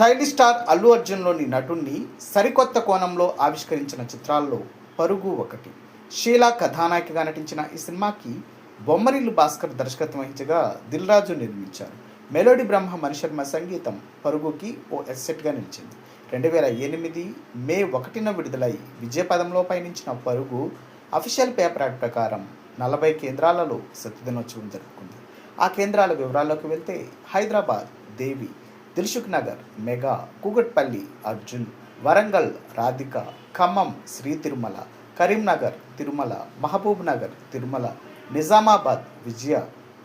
Stylish star Allu అర్జున్లోని నటుణ్ణి సరికొత్త కోణంలో ఆవిష్కరించిన చిత్రాల్లో పరుగు ఒకటి. షీలా కథానాయికగా నటించిన ఈ సినిమాకి బొమ్మరిల్లు భాస్కర్ దర్శకత్వం వహించగా దిల్ రాజు నిర్మించారు. మెలోడీ బ్రహ్మ మణిశర్మ సంగీతం పరుగుకి ఓ ఎస్సెట్గా నిలిచింది. రెండు వేల ఎనిమిది మే ఒకటిన విడుదలై విజయపదంలో పయనించిన పరుగు అఫీషియల్ పేపర్ యాక్ట్ ప్రకారం నలభై కేంద్రాలలో సత్యదినోత్సవం జరుపుకుంది. ఆ కేంద్రాల వివరాల్లోకి వెళ్తే Hyderabad Devi Dilsukh Nagar mega Kukatpally Arjun Warangal Radhika Khammam Sri Tirumala Karimnagar Tirumala Mahbub Nagar Tirumala Nizamabad Vijaya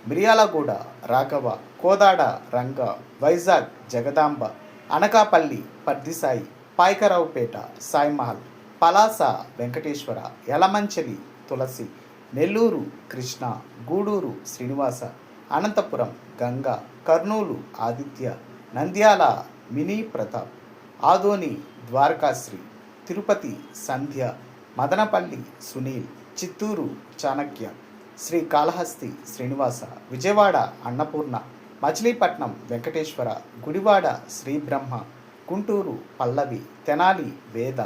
Miryalaguda Raghava Kodad Ranga Vizag Jagadamba Anakapalle Pardisai Payakaraopeta Saimahal Palasa Venkateswara Yelamanchili Tulasi Nellore Krishna Gudur Srinivasa Anantapur Ganga Kurnool Aditya Nandyal mini Pratap Adoni Dwarakasri Tirupati Sandhya Madanapalle Sunil Chittoor Chanakya Sri Kalahasti Srinivasa Vijayawada Annapurna Machilipatnam Venkateswara Gudivada Sri Brahma Guntur Pallavi Tenali Veda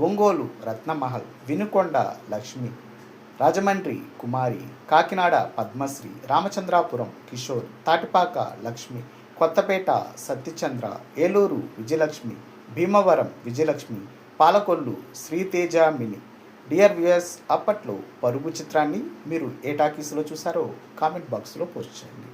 Ongole Ratnamahal Vinukonda Lakshmi Rajahmundry Kumari Kakinada Padmasri Ramachandrapuram Kishore Tatipaka Lakshmi Kothapeta Satyachandra Eluru Vijayalakshmi Bhimavaram Vijayalakshmi Palakollu Sriteja mini. Dear viewers అప్పట్లో పరుగు చిత్రాన్ని మీరు ఏ టాకీస్లో చూసారో comment బాక్స్లో post చేయండి.